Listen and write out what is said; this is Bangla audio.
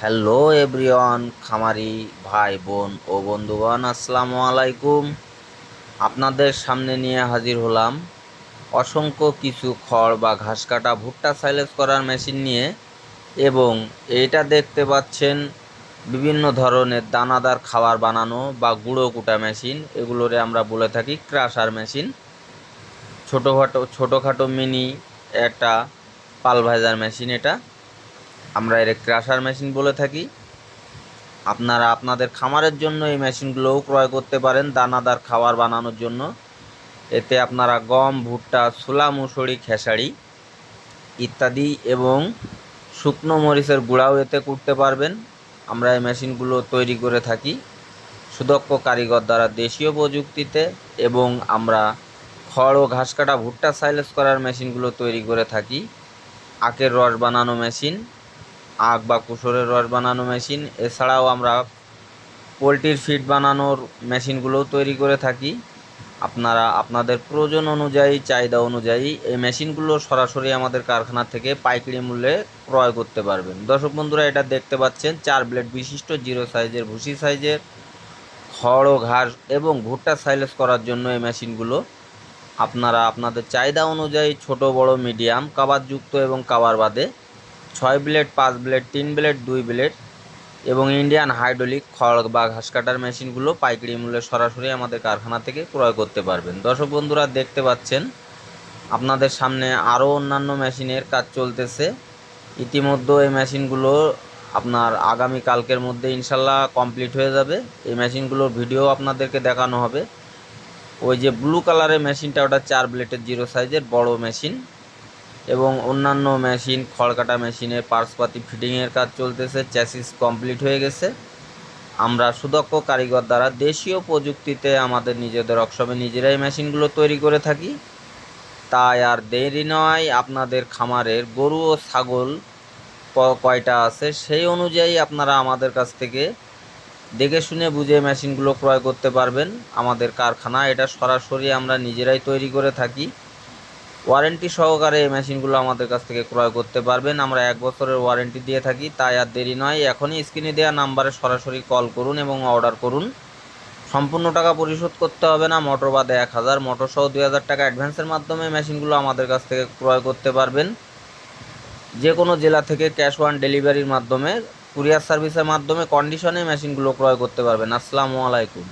হ্যালো এভরিওয়ান, খামারি ভাই, বোন ও বন্ধুগণ, আসসালামু আলাইকুম। আপনাদের সামনে নিয়ে হাজির হলাম অসংখ্য কিছু খড় বা ঘাস কাটা ভুট্টা সাইলেজ করার মেশিন নিয়ে এবং এইটা দেখতে পাচ্ছেন বিভিন্ন ধরনের দানাদার খাবার বানানো বা গুঁড়ো কুটা মেশিন। এগুলোরে আমরা বলে থাকি ক্রাশার মেশিন। ছোটোখাটো ছোটোখাটো মিনি একটা পালভাইজার মেশিন এটা। আমরা এর ক্রাশার মেশিন বলে থাকি। আপনারা আপনাদের খামারের জন্য এই মেশিনগুলোও ক্রয় করতে পারেন দানাদার খাবার বানানোর জন্য। এতে আপনারা গম, ভুট্টা, ছোলা, মুসুরি, খেসারি ইত্যাদি এবং শুকনো মরিচের গুঁড়াও এতে করতে পারবেন। আমরা এই মেশিনগুলো তৈরি করে থাকি সুদক্ষ কারিগর দ্বারা দেশীয় প্রযুক্তিতে এবং আমরা খড় ও ঘাস কাটা ভুট্টা সাইলেস করার মেশিনগুলো তৈরি করে থাকি। আখের রস বানানো মেশিন আখ বা কুসরের রস বানানো মেশিন। এছাড়াও আমরা পোলট্রির ফিড বানানোর মেশিনগুলোও তৈরি করে থাকি। আপনারা, আপনাদের প্রয়োজন অনুযায়ী, চাহিদা অনুযায়ী এই মেশিনগুলো সরাসরি আমাদের কারখানা থেকে পাইকারি মূল্যে ক্রয় করতে পারবেন। দর্শক বন্ধুরা, এটা দেখতে পাচ্ছেন, চার ব্লেড বিশিষ্ট, জিরো সাইজের, ভুসি সাইজের, খড় ও ঘাস এবং ভুট্টা সাইলেজ করার জন্য এই মেশিনগুলো। আপনারা, আপনাদের চাহিদা অনুযায়ী ছোট, বড়, মিডিয়াম কাবারযুক্ত এবং কাবার বাদে ছয় ব্লেড, পাঁচ ব্লেড, তিন ব্লেড, দুই ব্লেড এবং ইন্ডিয়ান হাইড্রোলিক খড় বা ঘাস কাটার মেশিনগুলো পাইকারি মূল্যে সরাসরি আমাদের কারখানা থেকে ক্রয় করতে পারবেন। দর্শক বন্ধুরা, দেখতে পাচ্ছেন, আপনাদের সামনে আরও অন্যান্য মেশিনের কাজ চলতেছে। ইতিমধ্যে এই মেশিনগুলো আপনার আগামী কালকের মধ্যে ইনশাল্লাহ কমপ্লিট হয়ে যাবে। এই মেশিনগুলোর ভিডিও আপনাদেরকে দেখানো হবে। ওই যে ব্লু কালারের মেশিনটা, ওটা চার ব্লেডের জিরো সাইজের বড় মেশিন। এবং অন্যান্য মেশিন খড় কাটা মেশিনের পার্সপাতি ফিটিংয়ের কাজ চলতেছে চ্যাসিস কমপ্লিট হয়ে গেছে। আমরা সুদক্ষ কারিগর দ্বারা দেশীয় প্রযুক্তিতে আমাদের নিজেদের অক্ষমে নিজেরাই মেশিনগুলো তৈরি করে থাকি। তাই আর দেরি নয়, আপনাদের খামারের গরু ও ছাগল কয়টা আছে সেই অনুযায়ী আপনারা আমাদের কাছ থেকে দেখে শুনে বুঝে মেশিনগুলো ক্রয় করতে পারবেন। আমাদের কারখানা এটা সরাসরি আমরা নিজেরাই তৈরি করে থাকি। ওয়ারেন্টি সহকারে এই মেশিনগুলো আমাদের কাছ থেকে ক্রয় করতে পারবেন। আমরা এক বছরের ওয়ারেন্টি দিয়ে থাকি, তাই আর দেরি নয়। এখনই স্ক্রিনে দেওয়া নাম্বারে সরাসরি কল করুন এবং অর্ডার করুন। সম্পূর্ণ টাকা পরিশোধ করতে হবে না, মোটর বাদে এক হাজার, মোটর সহ দুই হাজার টাকা অ্যাডভান্সের মাধ্যমে মেশিনগুলো আমাদের কাছ থেকে ক্রয় করতে পারবেন। যে কোনো জেলা থেকে ক্যাশ অন ডেলিভারির মাধ্যমে, কুরিয়ার সার্ভিসের মাধ্যমে, কন্ডিশনে মেশিনগুলো ক্রয় করতে পারবেন। আসসালামু আলাইকুম।